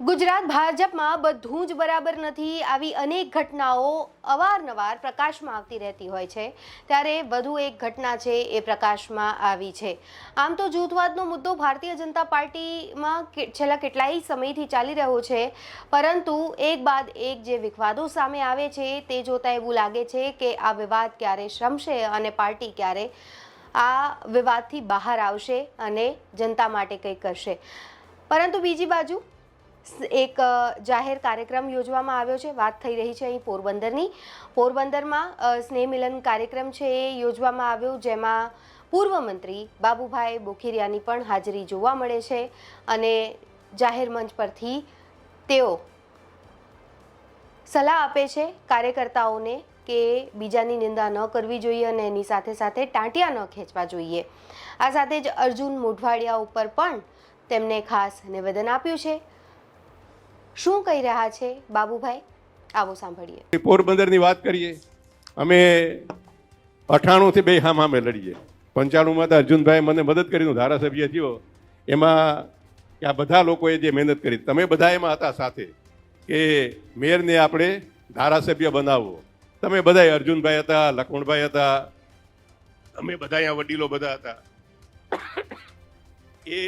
ગુજરાત ભાજપમાં બધું જ બરાબર નથી. આવી અનેક ઘટનાઓ અવારનવાર પ્રકાશમાં આવતી રહેતી હોય છે. ત્યારે વધુ એક ઘટના છે એ પ્રકાશમાં આવી છે. આમ તો જૂથવાદનો મુદ્દો ભારતીય જનતા પાર્ટીમાં છેલ્લા કેટલાય સમયથી ચાલી રહ્યો છે. પરંતુ એક બાદ એક જે વિવાદો સામે આવે છે તે જોતાં એવું લાગે છે કે આ વિવાદ ક્યારે શમશે અને પાર્ટી ક્યારે આ વિવાદથી બહાર આવશે અને જનતા માટે કંઈક કરશે. પરંતુ બીજી બાજુ એક જાહેર કાર્યક્રમ યોજવામાં આવ્યો છે. વાત થઈ રહી છે અહીં પોરબંદરની. પોરબંદરમાં સ્નેહ મિલન કાર્યક્રમ છે એ યોજવામાં આવ્યો, જેમાં પૂર્વ મંત્રી બાબુભાઈ બોખીરિયાની પણ હાજરી જોવા મળે છે અને જાહેર મંચ પરથી તેઓ સલાહ આપે છે કાર્યકર્તાઓને કે બીજાની નિંદા ન કરવી જોઈએ અને એની સાથે સાથે ટાંટિયા ન ખેંચવા જોઈએ. આ સાથે જ અર્જુન મોઢવાડિયા ઉપર પણ તેમને ખાસ નિવેદન આપ્યું છે. શું કહી રહ્યા છે બાબુભાઈ? આવો સાંભળીએ. પોરબંદરની વાત કરીએ. અમે અઠાણુંથી બે હામ હામે લડીએ. પંચાણુંમાં તો અર્જુનભાઈ મને મદદ કરીને ધારાસભ્ય થયો. એમાં આ બધા લોકોએ જે મહેનત કરી, તમે બધા એમાં હતા સાથે કે મેયરને આપણે ધારાસભ્ય બનાવવો તમે બધા અર્જુનભાઈ હતા, લખમણભાઈ હતા, અમે બધા અહીંયા વડીલો બધા હતા. એ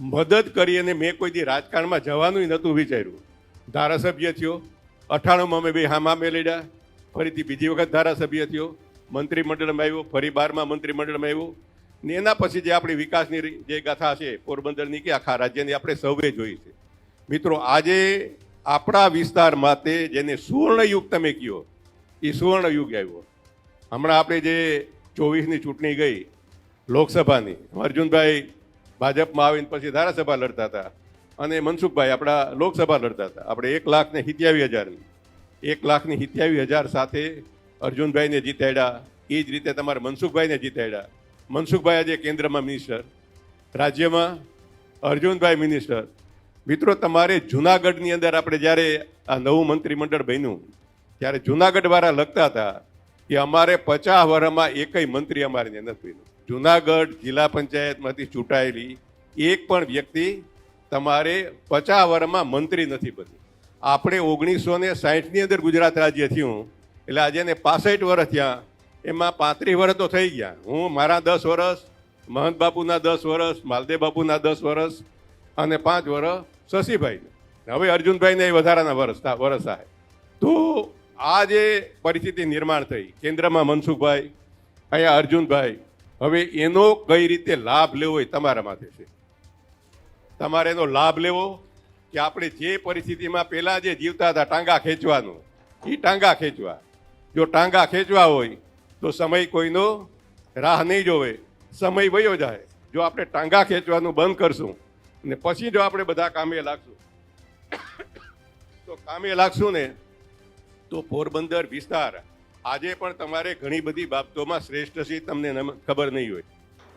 મદદ કરી અને મેં કોઈ દી રાજકારણમાં જવાનું નહોતું વિચાર્યું. ધારાસભ્ય થયો. અઠાણુંમાં અમે બે હામામે લડ્યા ફરીથી બીજી વખત ધારાસભ્ય થયો. મંત્રીમંડળમાં આવ્યો. ફરી બારમાં મંત્રીમંડળમાં આવ્યો. ને એના પછી જે આપણી વિકાસની જે ગાથા છે, પોરબંદરની કે આખા રાજ્યની આપણે સૌએ જોઈ છે. મિત્રો, આજે આપણા વિસ્તાર માટે જેને સુવર્ણયુગ તમે કહો એ સુવર્ણયુગ આવ્યો. હમણાં આપણે જે ચોવીસની ચૂંટણી ગઈ, લોકસભાની, અર્જુનભાઈ ભાજપમાં આવીને પછી ધારાસભા લડતા હતા. અને મનસુખભાઈ, આપણા લોકસભા લડતા હતા. આપણે એક લાખ ને સિત્યાવીસ હજારની એક લાખની સિત્યાવી હજાર સાથે અર્જુનભાઈને જીતાડ્યા. એ જ રીતે તમારે મનસુખભાઈને જીતાડ્યા. મનસુખભાઈ આજે કેન્દ્રમાં મિનિસ્ટર રાજ્યમાં અર્જુનભાઈ મિનિસ્ટર મિત્રો, તમારે જુનાગઢની અંદર આપણે જ્યારે આ નવું મંત્રીમંડળ બન્યું, ત્યારે જુનાગઢવાળા લખતા હતા કે અમારે પચાસ વર્ષમાં એકય મંત્રી અમારે નથી બન્યું. જુનાગઢ જિલ્લા પંચાયતમાંથી ચૂંટાયેલી એક પણ વ્યક્તિ તમારે પચાસ વર્ષમાં મંત્રી નથી બની આપણે ઓગણીસો ને સાહીઠની અંદર ગુજરાત રાજ્ય થયું, એટલે આજે ને પાસઠ વર્ષ થયા, એમાં પાંત્રીસ વર્ષ તો થઈ ગયા. હું મારા દસ વર્ષ, મહંત બાપુના દસ વર્ષ, માલદેવ બાપુના દસ વર્ષ અને પાંચ વર્ષ શશીભાઈને હવે અર્જુનભાઈને એ વધારાના વર્ષ વર્ષ થાય. તો આ જે પરિસ્થિતિ નિર્માણ થઈ, કેન્દ્રમાં મનસુખભાઈ, અહીંયા અર્જુનભાઈ, હવે એનો કઈ રીતે લાભ લેવો એ તમારા માથે છે. તમારે એનો લાભ લેવો કે આપણે જે પરિસ્થિતિમાં પહેલાં જે જીવતા હતા, ટાંગા ખેંચવાનું. એ ટાંગા ખેંચવા. જો ટાંગા ખેંચવા હોય, તો સમય કોઈનો રાહ નહીં જોવે. સમય વયો જાય. જો આપણે ટાંગા ખેંચવાનું બંધ કરશું ને પછી જો આપણે બધા કામે લાગશું, તો કામે લાગશું ને, તો પોરબંદર વિસ્તાર આજે પણ તમારે ઘણી બધી બાબતોમાં શ્રેષ્ઠ છે, તમને ખબર નહીં હોય.